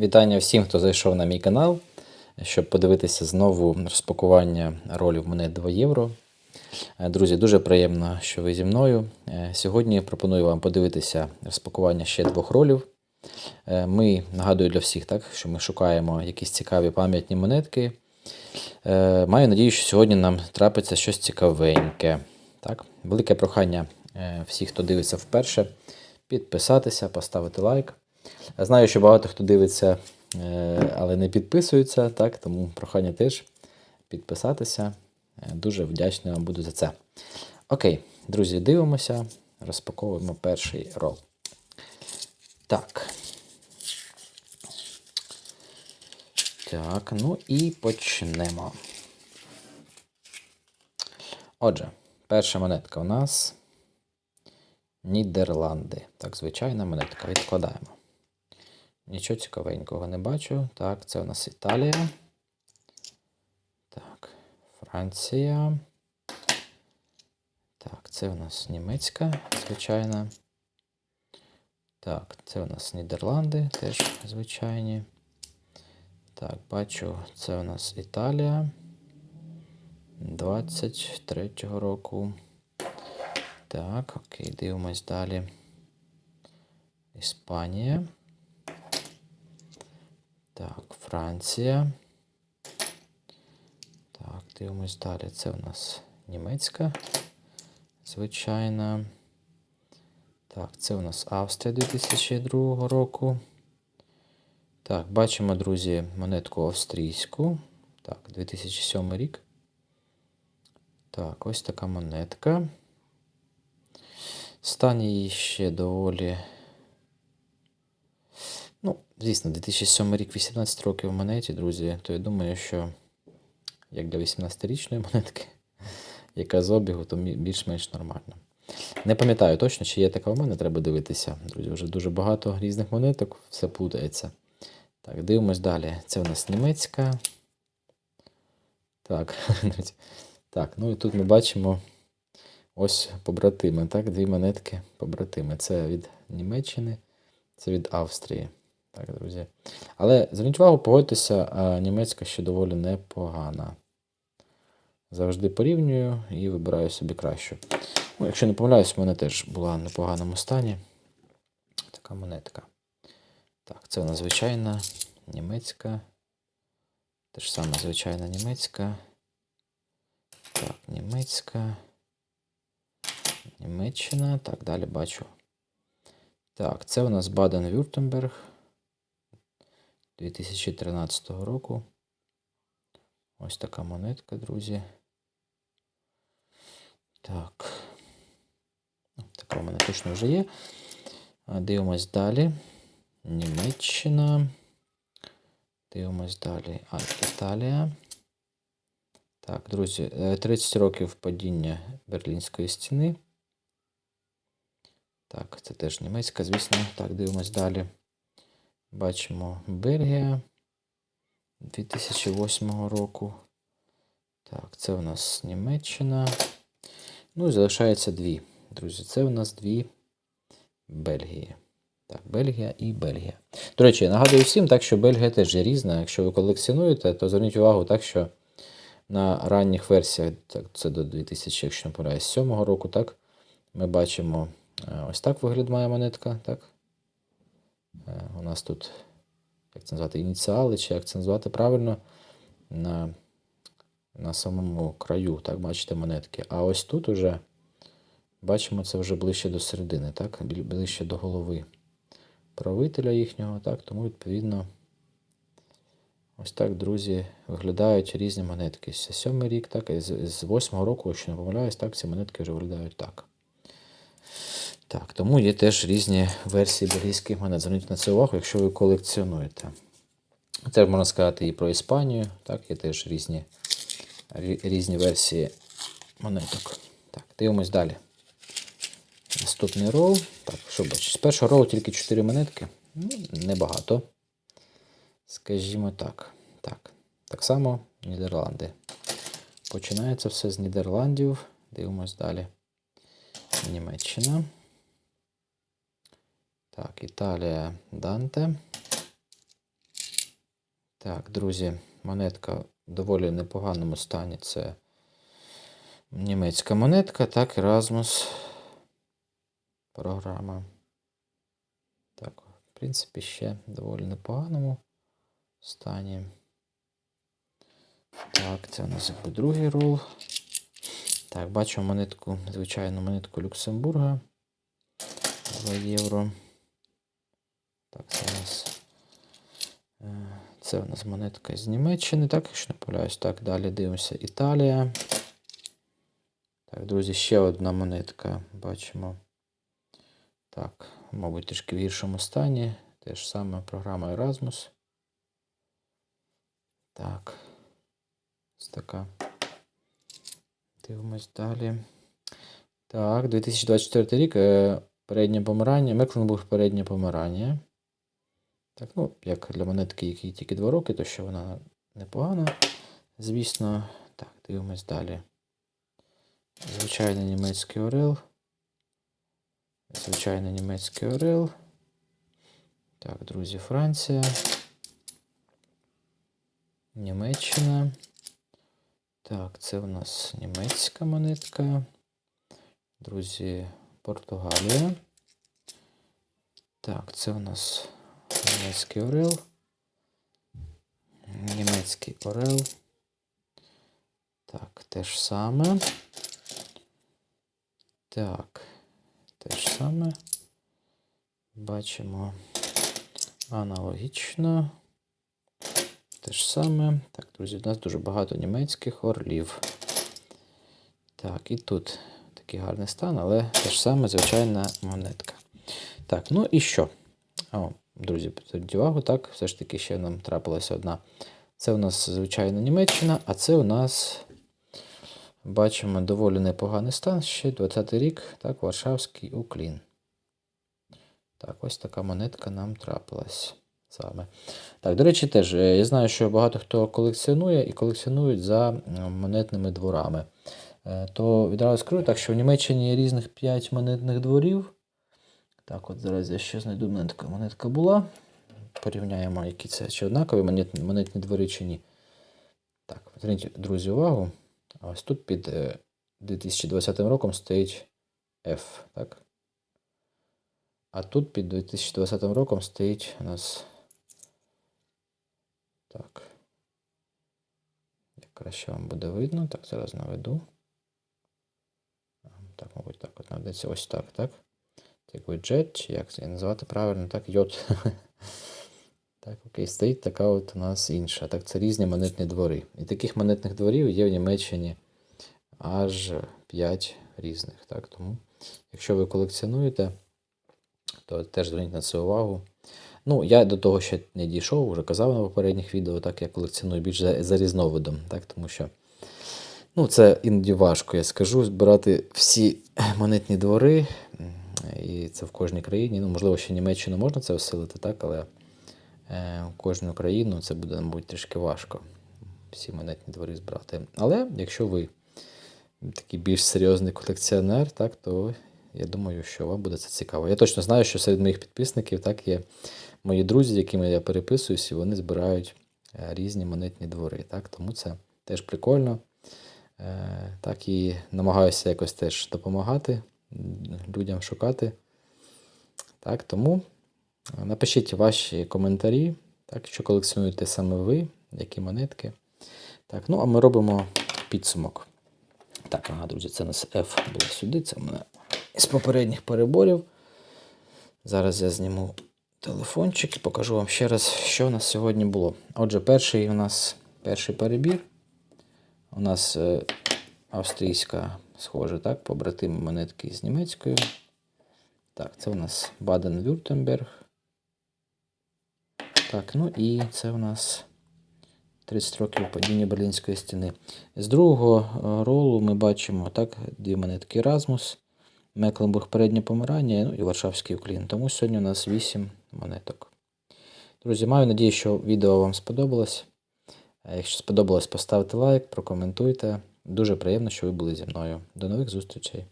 Вітання всім, хто зайшов на мій канал, щоб подивитися знову розпакування ролів монет 2 євро. Е, Друзі, дуже приємно, що ви зі мною. Е, Сьогодні пропоную вам подивитися розпакування ще двох ролів. Е, Ми нагадую для всіх, так, що ми шукаємо якісь цікаві пам'ятні монетки. Маю надію, що сьогодні нам трапиться щось цікавеньке. Так? Велике прохання всіх, хто дивиться вперше, підписатися, поставити лайк. Знаю, що багато хто дивиться, е, але не підписується, так? тому прохання теж підписатися. Е, Дуже вдячний вам буду за це. Окей, друзі, дивимося, розпаковуємо перший рол. Так. Так, ну і почнемо. Отже, перша монетка у нас Нідерланди. Так, звичайна монетка. Відкладаємо. Нічого цікавенького не бачу. Так, це у нас Італія. Так, Франція. Так, це у нас німецька, звичайна. Так, це у нас Нідерланди, теж звичайні. Так, бачу, це у нас Італія 23-го року. Так, окей, дивимось далі. Іспанія. Франція. Так, дивимось далі. Це у нас німецька. Звичайна. Так, це у нас Австрія 2002 року. Так, бачимо, друзі, монетку австрійську. Так, 2007 рік. Так, ось така монетка. Стан її ще доволі. Ну, звісно, 2007 рік 18 років в монеті, друзі, то я думаю, що як для 18-річної монетки, яка з обігу, то більш-менш нормально. Не пам'ятаю точно, чи є така у мене, треба дивитися. Друзі, вже дуже багато різних монеток, все плутається. Так, дивимось далі. Це у нас німецька. Так, так, ну і тут ми бачимо ось побратими. Так, дві монетки побратими. Це від Німеччини, це від Австрії. Так, друзі. Але зверніть увагу, погодьтеся, німецька ще доволі непогана. Завжди порівнюю і вибираю собі кращу. Ну, якщо не помиляюсь, в мене теж була в непоганому стані. Така монетка. Так, це нас звичайна німецька. Те ж саме звичайна німецька. Так, німецька. Німеччина. Так, далі бачу. Так, це у нас Баден-Вюртемберг 2013 року. Ось така монетка, друзі. Так. Ну, Така у мене точно вже є. Дивимось далі. Німеччина. Дивимось далі. А, Італія. Так, друзі, е, 30 років падіння Берлінської стіни. Так, це теж німецька, звісно. Так, дивимось далі. Бачимо Бельгія 2008 року. Так, це у нас Німеччина. Ну і залишається дві. Друзі, це у нас дві Бельгії. Так, Бельгія і Бельгія. До речі, нагадую всім, так що Бельгія теж є різна. Якщо ви колекціонуєте, то зверніть увагу, так що на ранніх версіях, так, це до 2000, якщо не помиляюсь, 7 року, так, ми бачимо е, ось так виглядає монетка. Так. Е, У нас тут, як це назвати, ініціали, чи як це назвати правильно, на, на самому краю, так, бачите, монетки. А ось тут уже бачимо це вже ближче до середини, так, ближче до голови правителя їхнього, так, тому відповідно. Ось так, друзі, виглядають різні монетки. З рік, так, і з восьмого року, якщо не помиляюсь, так, ці монетки вже виглядають так. Так, тому є теж різні версії бельгійських монет. Зверніть на це увагу, якщо ви колекціонуєте. Теж можна сказати і про Іспанію, так, є теж різні, різні версії монеток. Так, дивимось далі. Наступний рол. Так, що бачиш? З першого ролу тільки 4 монетки. Ну, небагато. Скажімо так. Так. Так само Нідерланди. Починається все з Нідерландів. Дивимось далі. Німеччина. Так, Італія Данте. Так, друзі, монетка в доволі непоганому стані. Це німецька монетка, так, Erasmus. Програма. Так, в принципі, ще в доволі непоганому стані. Так, це у нас якби другий рол. Так, бачимо монетку, звичайну монетку Люксембурга. 2 євро. Так, це у нас. е, Це у нас монетка з Німеччини, так, якщо не помиляюсь. Так, далі дивимося Італія. Так, друзі, ще одна монетка. Бачимо. Так, мабуть, трішки в гіршому стані. Те ж саме програма Erasmus. Так. Ось така. Дивимось далі. Так, 2024 рік. е, Переднє помирання. Мекленбург переднє помирання. Так, ну, як для монетки, якій тільки 2 роки, то що вона непогана. Звісно. Так, дивимось далі. Звичайний німецький орел. Звичайний німецький орел. Так, друзі, Франція. Німеччина. Так, це у нас німецька монетка. Друзі, Португалія. Так, це у нас німецький орел. Німецький орел. Так, те ж саме. Так, те ж саме. Бачимо аналогічно. Те ж саме. Так, друзі, у нас дуже багато німецьких орлів. Так, і тут такий гарний стан, але те ж саме звичайна монетка. Так, ну і що? О, друзі, зверніть увагу, так, все ж таки ще нам трапилася одна. Це у нас звичайна Німеччина, а це у нас бачимо доволі непоганий стан. Ще 20-й рік, так, Варшавський уклін. Так, ось така монетка нам трапилась саме. Так, до речі, теж е, я знаю, що багато хто колекціонує і колекціонують за монетними дворами. Е, То відразу скажу так, що в Німеччині є різних 5 монетних дворів. Так, от зараз я ще знайду монетка. Монетка була. Порівняємо, які це чи однакові монетні, монетні двори чи ні. Так, зверніть, друзі, увагу. Ось тут під е, 2020 роком стоїть F, так? А тут під 2020 роком стоїть у нас. Так. Як краще вам буде видно. Так, зараз наведу. Так, мабуть, так от наведеться ось так, так? Jet, чи як це назвати правильно, так, йод. Так, окей, стоїть така от у нас інша. Так, це різні монетні двори. І таких монетних дворів є в Німеччині аж 5 різних. Так, тому, якщо ви колекціонуєте, то теж зверніть на це увагу. Ну, я до того ще не дійшов, вже казав на попередніх відео, так я колекціоную більш за, за різновидом, так, тому що ну, це іноді важко, я скажу, збирати всі монетні двори, і це в кожній країні. Ну, можливо, ще Німеччину можна це осилити, так, але е, в кожну країну це буде, мабуть, трішки важко всі монетні двори збирати. Але якщо ви такий більш серйозний колекціонер, так, то я думаю, що вам буде це цікаво. Я точно знаю, що серед моїх підписників так є мої друзі, з якими я переписуюсь, і вони збирають е, різні монетні двори. Так, тому це теж прикольно. Е, Так і намагаюся якось теж допомагати людям шукати. Так, тому е, напишіть ваші коментарі, так, що колекціонуєте саме ви, які монетки. Так, ну а ми робимо підсумок. Так, ага, друзі, це у нас F було сюди. Це в мене з попередніх переборів. Зараз я зніму телефончик і покажу вам ще раз, що у нас сьогодні було. Отже, перший у нас перший перебір. У нас е, австрійська, схоже, так, побратими монетки з німецькою. Так, це у нас Баден-Вюртемберг. Так, ну і це у нас 30 років падіння Берлінської стіни. З другого е, ролу ми бачимо так, дві монетки Erasmus, Мекленбург переднє помирання ну і Варшавський уклін. Тому сьогодні у нас 8 монеток. Друзі, маю надію, що відео вам сподобалось. Якщо сподобалось, поставте лайк, прокоментуйте. Дуже приємно, що ви були зі мною. До нових зустрічей!